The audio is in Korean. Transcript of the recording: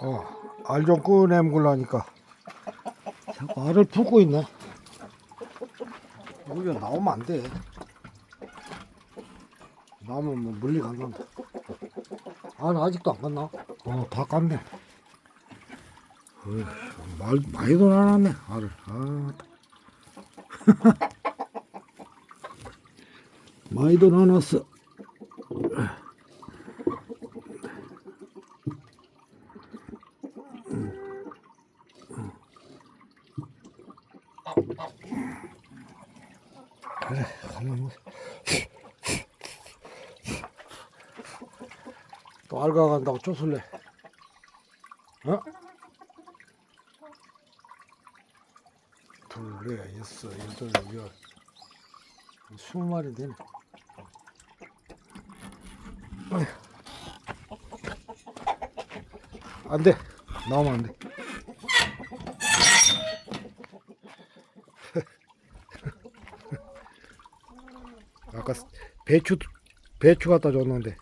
어, 알 좀 꺼내물라니까 자꾸 알을 품고 있네. 여기가 나오면 안 돼. 나오면 뭐 물리 간단다. 알 아직도 안 갔나? 어, 다 깠네. 어휴, 말, 많이도 나놨네, 알을. 아, 많이도 나눴어. 그래, 가만 보자. 또 알가 간다고 쫓을래? 어? 둘, 넷, 여섯, 여덟, 열. 스무 마리 되네. 어휴. 안 돼. 나오면 안 돼. 아까 배추 배추 갖다 줬는데